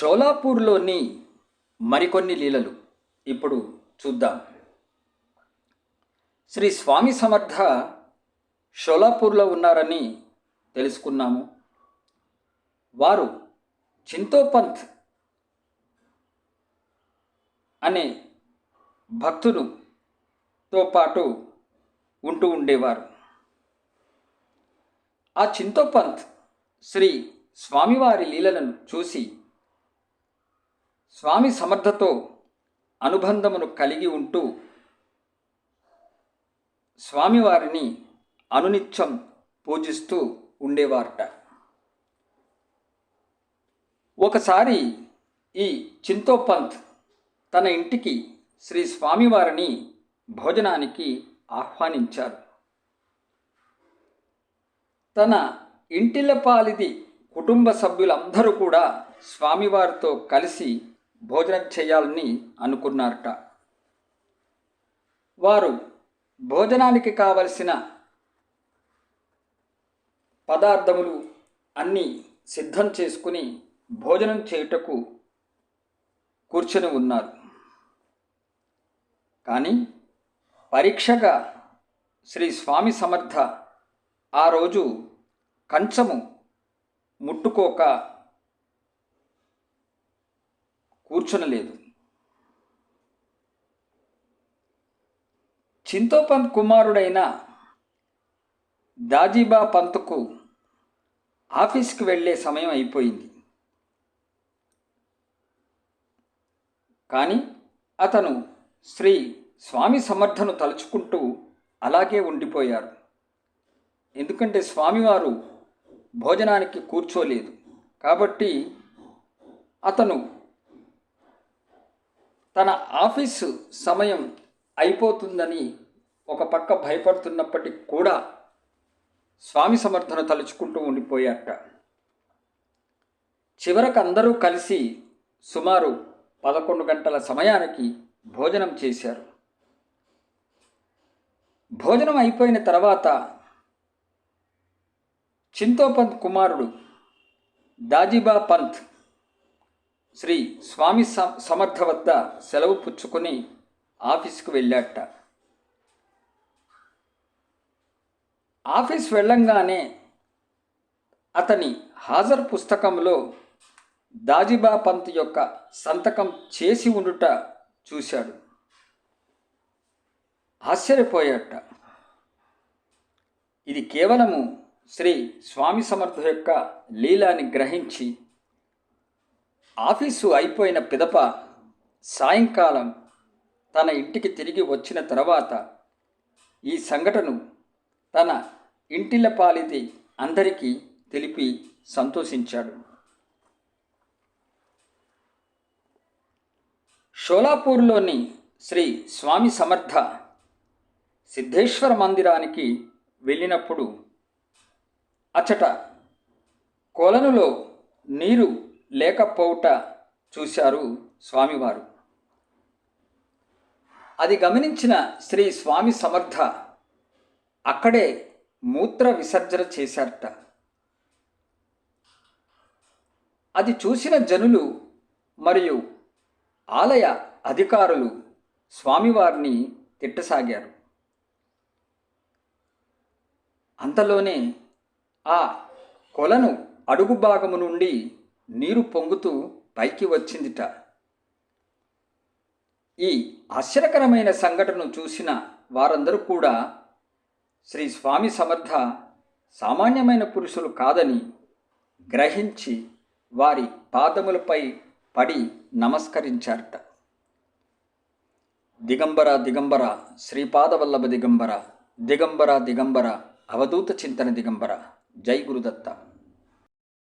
షోలాపూర్లోని మరికొన్ని లీలలు ఇప్పుడు చూద్దాం. శ్రీ స్వామి సమర్థ షోలాపూర్లో ఉన్నారని తెలుసుకున్నాము. వారు చింతోపంత్ అనే భక్తుడుతో పాటు ఉంటూ ఉండేవారు. ఆ చింతోపంత్ శ్రీ స్వామివారి లీలలను చూసి స్వామి సమర్థతో అనుబంధమును కలిగి ఉంటూ స్వామివారిని అనునిత్యం పూజిస్తూ ఉండేవారట. ఒకసారి ఈ చింతోపంత్ తన ఇంటికి శ్రీ స్వామివారిని భోజనానికి ఆహ్వానించారు. తన ఇంటిలపాలిది కుటుంబ సభ్యులందరూ కూడా స్వామివారితో కలిసి భోజనం చేయాలని అనుకున్నారట. వారు భోజనానికి కావలసిన పదార్థములు అన్నీ సిద్ధం చేసుకుని భోజనం చేయుటకు కూర్చొని ఉన్నారు. కానీ పరీక్షగా శ్రీ స్వామి సమర్థ ఆ రోజు కంచము ముట్టుకోక కూర్చునలేదు. చింతోపంత్ కుమారుడైన దాజీబా పంత్కు ఆఫీస్కి వెళ్ళే సమయం అయిపోయింది. కానీ అతను శ్రీ స్వామి సమర్థను తలుచుకుంటూ అలాగే ఉండిపోయారు. ఎందుకంటే స్వామివారు భోజనానికి కూర్చోలేదు. కాబట్టి అతను తన ఆఫీసు సమయం అయిపోతుందని ఒక పక్క భయపడుతున్నప్పటికీ కూడా స్వామి సమర్థన తలుచుకుంటూ ఉండిపోయాట చివరకు అందరూ కలిసి సుమారు పదకొండు గంటల సమయానికి భోజనం చేశారు. భోజనం అయిపోయిన తర్వాత చింతోపంత్ కుమారుడు దాజిబా పంత్ శ్రీ స్వామి సమర్థ వద్ద సెలవు పుచ్చుకొని ఆఫీస్కి వెళ్ళాట. ఆఫీస్ వెళ్ళంగానే అతని హాజరు పుస్తకంలో దాజిబా పంత్ యొక్క సంతకం చేసి ఉండుట చూశాడు. ఆశ్చర్యపోయాట. ఇది కేవలము శ్రీ స్వామి సమర్థ యొక్క లీలాని గ్రహించి ఆఫీసు అయిపోయిన పిదప సాయంకాలం తన ఇంటికి తిరిగి వచ్చిన తర్వాత ఈ సంఘటన తన ఇంటిల పాలిది అందరికీ తెలిపి సంతోషించాడు. షోలాపూర్లోని శ్రీ స్వామి సమర్థ సిద్ధేశ్వర మందిరానికి వెళ్ళినప్పుడు అచట కొలనులో నీరు లేకపోవుట చూశారు స్వామివారు. అది గమనించిన శ్రీ స్వామి సమర్థ అక్కడే మూత్ర విసర్జన చేశారట. అది చూసిన జనులు మరియు ఆలయ అధికారులు స్వామివారిని తిట్టసాగారు. అంతలోనే ఆ కొలను అడుగు భాగము నుండి నీరు పొంగుతూ పైకి వచ్చిందిట. ఈ ఆశ్చర్యకరమైన సంఘటనను చూసిన వారందరూ కూడా శ్రీ స్వామి సమర్థ సామాన్యమైన పురుషులు కాదని గ్రహించి వారి పాదములపై పడి నమస్కరించారట. దిగంబర దిగంబర శ్రీపాదవల్లభ దిగంబర దిగంబర దిగంబర అవధూత చింతన దిగంబర. జై గురుదత్త.